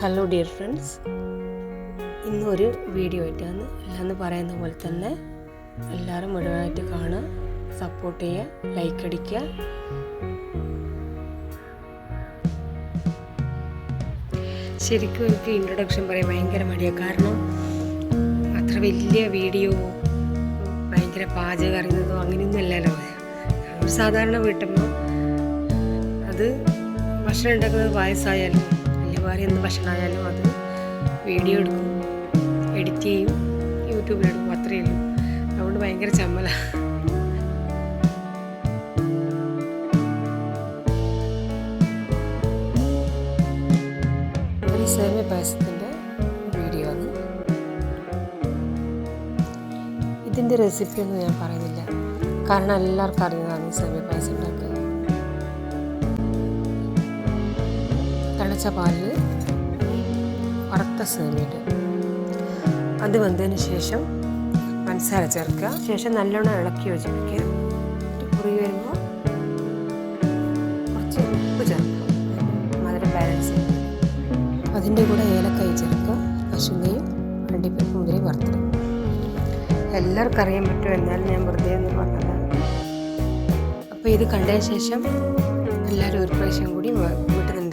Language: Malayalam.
ഹലോ ഡിയർ ഫ്രണ്ട്സ് ഇന്നൊരു വീഡിയോ ആയിട്ടാണ് എല്ലാന്ന് പറയുന്ന പോലെ തന്നെ എല്ലാവരും മുഴുവനായിട്ട് കാണുക സപ്പോർട്ട് ചെയ്യുക ലൈക്ക് അടിക്കുക. ശരിക്കും എനിക്ക് ഇൻട്രൊഡക്ഷൻ പറയാൻ ഭയങ്കര മടിയാണ് കാരണം അത്ര വലിയ വീഡിയോ ഭയങ്കര പാചകം അറിയുന്നതോ അങ്ങനെയൊന്നും അല്ലല്ലോ സാധാരണ വീട്ടമ്മ അത് ഭക്ഷണം ഉണ്ടാക്കുന്നത് പായസമായാലും വേറെ എന്ത് പ്രശ്നമായാലും അത് വീഡിയോ എടുക്കും എഡിറ്റ് ചെയ്യും യൂട്യൂബിലെടുക്കും അത്രയേ ഉള്ളൂ. അതുകൊണ്ട് ഭയങ്കര ചമ്മല. പായസത്തിന്റെ വീഡിയോ ആണ്. ഇതിന്റെ റെസിപ്പിയൊന്നും ഞാൻ പറയുന്നില്ല. കാരണം എല്ലാവർക്കും അറിയുന്നതാണ് സേമിയ പായസം ഉണ്ടാക്കുക തിളച്ച പാലിൽ വറുത്ത സേമിയിട്ട് അത് വന്നതിന് ശേഷം പഞ്ചസാര ചേർക്കുക. ശേഷം നല്ലോണം ഇളക്കി യോജിപ്പിക്കുക. കുറുകി വരുമ്പോൾ കുറച്ച് ഉപ്പ് ചേർക്കുക. മധുരം ബാലൻസ് അതിന്റെ കൂടെ ഏലക്കായി ചേർക്കുക. പശുവിനെയും അണ്ടിപ്പരിപ്പ് മുതലേ വറുത്തിടും എല്ലാവർക്കും അറിയാൻ പറ്റും എന്നാലും ഞാൻ വെറുതെ ഒന്ന് പറഞ്ഞതാണ്. അപ്പോൾ ഇത് കണ്ടതിന് ശേഷം എല്ലാവരും ഒരു പ്രാവശ്യം കൂടി വീട്ടിൽ നിന്ന്